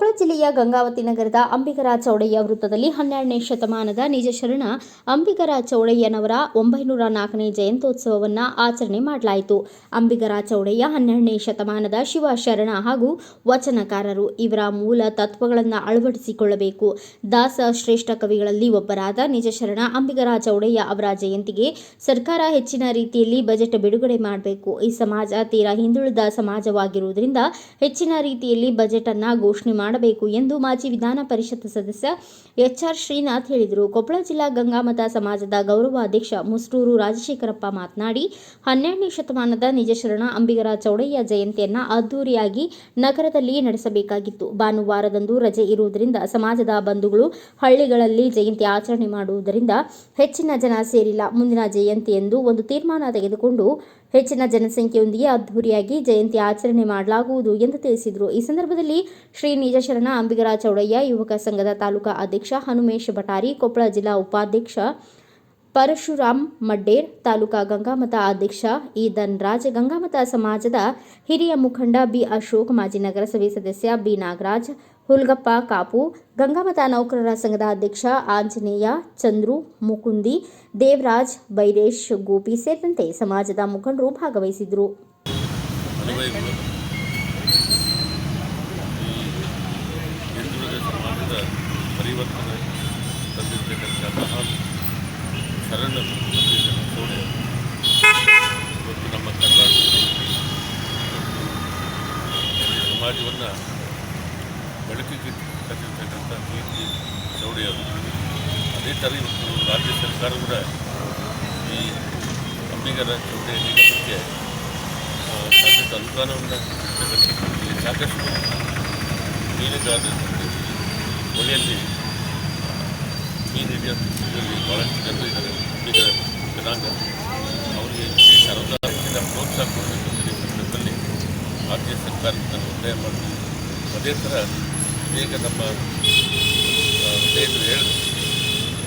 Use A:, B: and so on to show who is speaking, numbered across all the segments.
A: അപ്പോൾ ಗಂಗಾವತಿ ನಗರದ ಅಂಬಿಗರ ಚೌಡಯ್ಯ ವೃತ್ತದಲ್ಲಿ ಹನ್ನೆರಡನೇ ಶತಮಾನದ ನಿಜ ಶರಣ ಅಂಬಿಗರ ಚೌಡಯ್ಯನವರ ಒಂಬೈನೂರ ನಾಲ್ಕನೇ ಜಯಂತ್ಯೋತ್ಸವವನ್ನು ಆಚರಣೆ ಮಾಡಲಾಯಿತು. ಅಂಬಿಗರ ಚೌಡಯ್ಯ ಹನ್ನೆರಡನೇ ಶತಮಾನದ ಶಿವ ಶರಣ ಹಾಗೂ ವಚನಕಾರರು. ಇವರ ಮೂಲ ತತ್ವಗಳನ್ನು ಅಳವಡಿಸಿಕೊಳ್ಳಬೇಕು. ದಾಸ ಶ್ರೇಷ್ಠ ಕವಿಗಳಲ್ಲಿ ಒಬ್ಬರಾದ ನಿಜ ಶರಣ ಅಂಬಿಗರ ಚೌಡಯ್ಯ ಅವರ ಜಯಂತಿಗೆ ಸರ್ಕಾರ ಹೆಚ್ಚಿನ ರೀತಿಯಲ್ಲಿ ಬಜೆಟ್ ಬಿಡುಗಡೆ ಮಾಡಬೇಕು. ಈ ಸಮಾಜ ತೀರಾ ಹಿಂದುಳಿದ ಸಮಾಜವಾಗಿರುವುದರಿಂದ ಹೆಚ್ಚಿನ ರೀತಿಯಲ್ಲಿ ಬಜೆಟ್ ಅನ್ನ ಘೋಷಣೆ ಮಾಡಬೇಕು ಎಂದು ಮಾಜಿ ವಿಧಾನ ಪರಿಷತ್ ಸದಸ್ಯ ಎಚ್ಆರ್ ಶ್ರೀನಾಥ್ ಹೇಳಿದರು. ಕೊಪ್ಪಳ ಜಿಲ್ಲಾ ಗಂಗಾಮತ ಸಮಾಜದ ಗೌರವ ಅಧ್ಯಕ್ಷ ಮುಸ್ಟೂರು ರಾಜಶೇಖರಪ್ಪ ಮಾತನಾಡಿ, ಹನ್ನೆರಡನೇ ಶತಮಾನದ ನಿಜಶರಣ ಅಂಬಿಗರ ಚೌಡಯ್ಯ ಜಯಂತಿಯನ್ನ ಅದ್ದೂರಿಯಾಗಿ ನಗರದಲ್ಲಿ ನಡೆಸಬೇಕಾಗಿತ್ತು. ಭಾನುವಾರದಂದು ರಜೆ ಇರುವುದರಿಂದ ಸಮಾಜದ ಬಂಧುಗಳು ಹಳ್ಳಿಗಳಲ್ಲಿ ಜಯಂತಿ ಆಚರಣೆ ಮಾಡುವುದರಿಂದ ಹೆಚ್ಚಿನ ಜನ ಸೇರಿಲ್ಲ. ಮುಂದಿನ ಜಯಂತಿ ಎಂದು ಒಂದು ತೀರ್ಮಾನ ತೆಗೆದುಕೊಂಡು ಹೆಚ್ಚಿನ ಜನಸಂಖ್ಯೆಯೊಂದಿಗೆ ಅದ್ದೂರಿಯಾಗಿ ಜಯಂತಿ ಆಚರಣೆ ಮಾಡಲಾಗುವುದು ಎಂದು ತಿಳಿಸಿದರು. ಈ ಸಂದರ್ಭದಲ್ಲಿ ಶ್ರೀ ನಿಜಶರಣ ಅಂಬಿಗರ ಚೌಡಯ್ಯ, ಯುವಕ ಸಂಘದ ತಾಲೂಕಾ ಅಧ್ಯಕ್ಷ ಹನುಮೇಶ್ ಭಟಾರಿ, ಕೊಪ್ಪಳ ಜಿಲ್ಲಾ ಉಪಾಧ್ಯಕ್ಷ ಪರಶುರಾಮ್ ಮಡ್ಡೇರ್, ತಾಲೂಕಾ ಗಂಗಾಮತ ಅಧ್ಯಕ್ಷ ಇ ಧನ್ರಾಜ್, ಗಂಗಾಮತ ಸಮಾಜದ ಹಿರಿಯ ಮುಖಂಡ ಬಿ ಅಶೋಕ್, ಮಾಜಿ ನಗರಸಭೆ ಸದಸ್ಯ ಬಿ ನಾಗರಾಜ್, ಹುಲ್ಗಪ್ಪ ಕಾಪು, ಗಂಗಾಮತ ನೌಕರರ ಸಂಘದ ಅಧ್ಯಕ್ಷ ಆಂಜನೇಯ, ಚಂದ್ರು, ಮುಕುಂದಿ, ದೇವರಾಜ್, ಬೈರೇಶ್, ಗೋಪಿ ಸೇರಿದಂತೆ ಸಮಾಜದ ಮುಖಂಡರು ಭಾಗವಹಿಸಿದರು
B: ಅನುಭವಿಗಳು ಈ ಹಿಂದುಳಿದ ಸಮಾಜದ ಪರಿವರ್ತನೆ ತಂದಿರ್ತಕ್ಕಂಥ ಮಹಾನ್ ಶರಣ ಸೋಡೆ ಇವತ್ತು ನಮ್ಮ ಕರ್ನಾಟಕದಲ್ಲಿ ಸಮಾಜವನ್ನು ಬೆಳಕಿಗೆ ಕಟ್ಟಿರ್ತಕ್ಕಂಥ ಕೀರ್ತಿ ಚೌಡೆಯವರು ಅದೇ. ಥರ ಇವತ್ತು ರಾಜ್ಯ ಸರ್ಕಾರ ಕೂಡ ಈ ಅಂಬಿಗರ ಚೌಡೆ ನಿಗಮಕ್ಕೆ ಸಾಕಷ್ಟು ಅನುದಾನವನ್ನು ಸಾಕಷ್ಟು. ಮೀನುಗಾರರು ಹೊಳೆಯಲ್ಲಿ ಈ ಹಿಡಿಯೋದು ಇದರಲ್ಲಿ ಭಾಳಷ್ಟು ಜನರು ಇದ್ದಾರೆ ಜನಾಂಗ ಅವರಿಗೆ ಹೆಚ್ಚಿನ ಪ್ರೋತ್ಸಾಹ ಕೊಡಬೇಕಂತ ಈ ಸಂದರ್ಭದಲ್ಲಿ ರಾಜ್ಯ ಸರ್ಕಾರಕ್ಕೆ ನಾನು ಒತ್ತಾಯ ಮಾಡ್ತೀನಿ ಅದೇ ಥರ ಈಗ ನಮ್ಮ ಸ್ನೇಹಿತರು ಹೇಳಿದ್ರು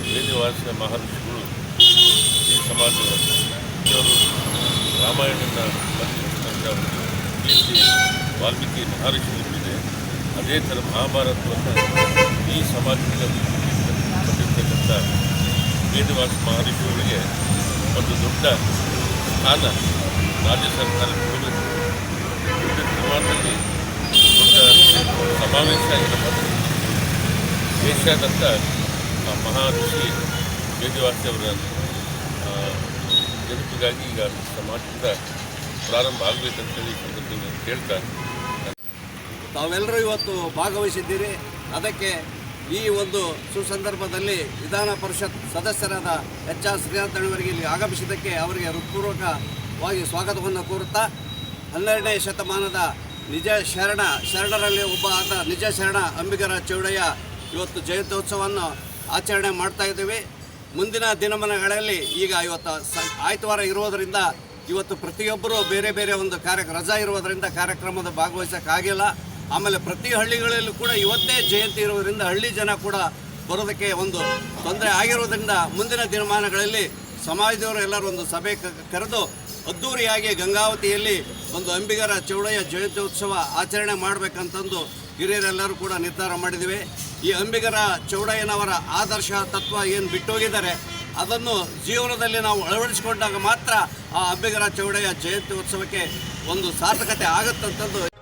B: ವೇದವಾಸ ಮಹರ್ಷಿಗಳು ಈ ಸಮಾಜವನ್ನು ಇವರು ರಾಮಾಯಣನ ಕೀರ್ತಿ ವಾಲ್ಮೀಕಿ ಮಹರ್ಷಿಗಳಿದೆ ಅದೇ ಥರ ಮಹಾಭಾರತವನ್ನು ಈ ಸಮಾಜದಲ್ಲಿ ಬಂದಿರ್ತಕ್ಕಂಥ ವೇದವಾಸ ಮಹರ್ಷಿಗಳಿಗೆ ಒಂದು ದೊಡ್ಡ ಸ್ಥಾನ ರಾಜ್ಯ ಸರ್ಕಾರ ಕೊಡಬೇಕು ದೊಡ್ಡ ಸಮಾವೇಶ ಇರಬಹುದು ದೇಶಾದಂಥ ಮಹರ್ಷಿ ವೇದವಾಸಿ ಅವರ ನೆನಪಿಗಾಗಿ ಈಗ ಸಮಾಜದಿಂದ ಪ್ರಾರಂಭ ಆಗಬೇಕಂತೇಳಿ ಸಂದರ್ಭದಲ್ಲಿ ಕೇಳ್ತಾ
C: ತಾವೆಲ್ಲರೂ ಇವತ್ತು ಭಾಗವಹಿಸಿದ್ದೀರಿ. ಅದಕ್ಕೆ ಈ ಒಂದು ಸುಸಂದರ್ಭದಲ್ಲಿ ವಿಧಾನ ಪರಿಷತ್ ಸದಸ್ಯರಾದ ಎಚ್ ಆರ್ ಶ್ರೀನಾಥ್ ಇಲ್ಲಿ ಆಗಮಿಸಿದ್ದಕ್ಕೆ ಅವರಿಗೆ ಹೃತ್ಪೂರ್ವಕವಾಗಿ ಸ್ವಾಗತವನ್ನು ಕೋರುತ್ತಾ, ಹನ್ನೆರಡನೇ ಶತಮಾನದ ನಿಜ ಶರಣ, ಶರಣರಲ್ಲಿ ಒಬ್ಬ ಆದ ನಿಜ ಶರಣ ಅಂಬಿಗರ ಚೌಡಯ್ಯ ಇವತ್ತು ಜಯಂತ್ಯೋತ್ಸವವನ್ನು ಆಚರಣೆ ಮಾಡ್ತಾ ಇದ್ದೀವಿ. ಮುಂದಿನ ದಿನಮಾನಗಳಲ್ಲಿ ಈಗ ಇವತ್ತು ಸ, ಆಯ್ತವಾರ ಇರೋದರಿಂದ ಇವತ್ತು ಪ್ರತಿಯೊಬ್ಬರೂ ಬೇರೆ ಬೇರೆ ಒಂದು ಕಾರ್ಯ, ರಜಾ ಇರೋದರಿಂದ ಕಾರ್ಯಕ್ರಮದ ಭಾಗವಹಿಸೋಕ್ಕಾಗಿಲ್ಲ. ಆಮೇಲೆ ಪ್ರತಿ ಹಳ್ಳಿಗಳಲ್ಲೂ ಕೂಡ ಇವತ್ತೇ ಜಯಂತಿ ಇರೋದರಿಂದ ಹಳ್ಳಿ ಜನ ಕೂಡ ಬರೋದಕ್ಕೆ ಒಂದು ತೊಂದರೆ ಆಗಿರೋದ್ರಿಂದ ಮುಂದಿನ ದಿನಮಾನಗಳಲ್ಲಿ ಸಮಾಜದವರು ಎಲ್ಲರೂ ಒಂದು ಸಭೆ ಕರೆದು ಅದ್ದೂರಿಯಾಗಿ ಗಂಗಾವತಿಯಲ್ಲಿ ಒಂದು ಅಂಬಿಗರ ಚೌಡಯ್ಯ ಜಯಂತ್ಯೋತ್ಸವ ಆಚರಣೆ ಮಾಡಬೇಕಂತಂದು ಹಿರಿಯರೆಲ್ಲರೂ ಕೂಡ ನಿರ್ಧಾರ ಮಾಡಿದ್ದೀವಿ ಈ ಅಂಬಿಗರ ಚೌಡಯ್ಯನವರ ಆದರ್ಶ ತತ್ವ ಏನು ಬಿಟ್ಟೋಗಿದ್ದಾರೆ ಅದನ್ನು ಜೀವನದಲ್ಲಿ ನಾವು ಅಳವಡಿಸಿಕೊಂಡಾಗ ಮಾತ್ರ ಆ ಅಂಬಿಗರ ಚೌಡಯ್ಯ ಜಯಂತ್ಯೋತ್ಸವಕ್ಕೆ ಒಂದು ಸಾರ್ಥಕತೆ ಆಗುತ್ತಂತಂದು